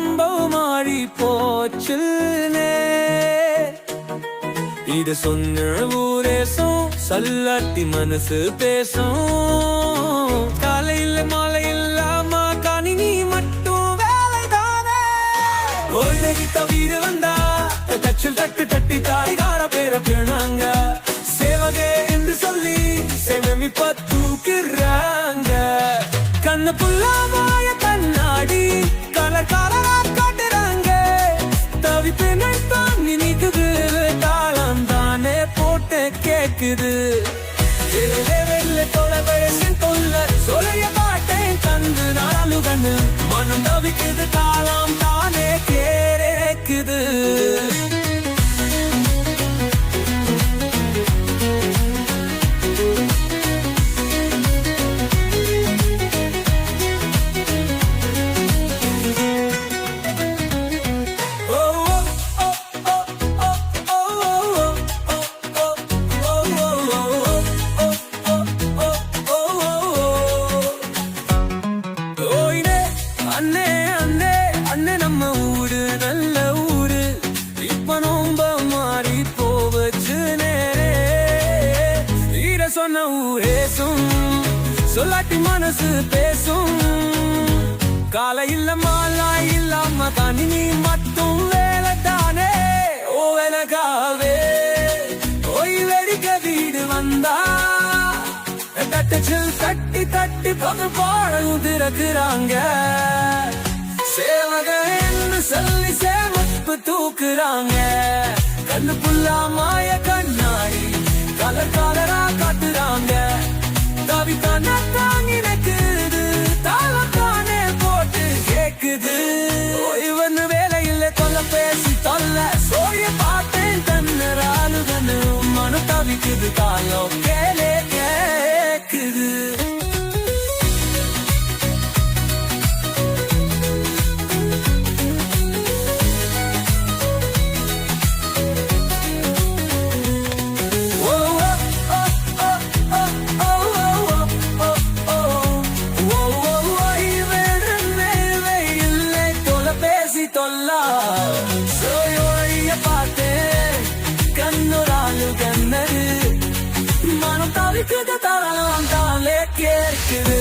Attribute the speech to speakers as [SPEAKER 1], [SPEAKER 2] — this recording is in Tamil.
[SPEAKER 1] സംഭവം മാറി പോച്ചില്ലേ ഇത് സ്വന്ന ഊരേസും സല്ലാട്ടി മനസ്സ് പേസും കാലയില്ല മാലയില്ലാമ കണി നീ മട്ടും വേലതാനേ വീട് വന്നാ தச்சில் தட்டு தட்டி தாய்கார பேர பிழனாங்க சேவகே என்று சொல்லி சேமி பத்தூக்குறாங்க கண்ணு புல்லாம கேக்குது வெள்ளை தொலைபேசி தொல்ல சொல்லைய பாட்டை தந்து நாளு கண்ணு மனம் தவிக்குது தான் அண்ணே, நம்ம ஊரு நல்ல ஊரு. இப்ப நோம்ப மாறி போவச்சு நேரே. ஈர சொன்ன ஊரேசும், சொல்லாட்டி மனசு பேசும். காலை இல்ல மாலா இல்லாம நீ மட்டும் வேலை தானே ஓ எனக்காவே ஓய் வெடிக்க வீடு வந்தா. தட்டச்சில் தட்டி தட்டி பகு பாழ உதிரக்குறாங்க. சொல்லி சேமப்பு தூக்குறாங்க. கண்ணு புல்லா மாய கண்ணாடி கலர் கலரா காட்டுறாங்க. தவித்தான தாங்கினக்கு தாளத்தானே தானே போட்டு கேக்குது. இவன் வேலையில் கொல்ல பேசி தொல்ல. சோழிய பார்த்தேன் தன்ன கண்ணு மனு தவிக்குது காலம் கேளே. கண்ணரு மனம் தவிக்குது தரம் தாலே கேட்குது.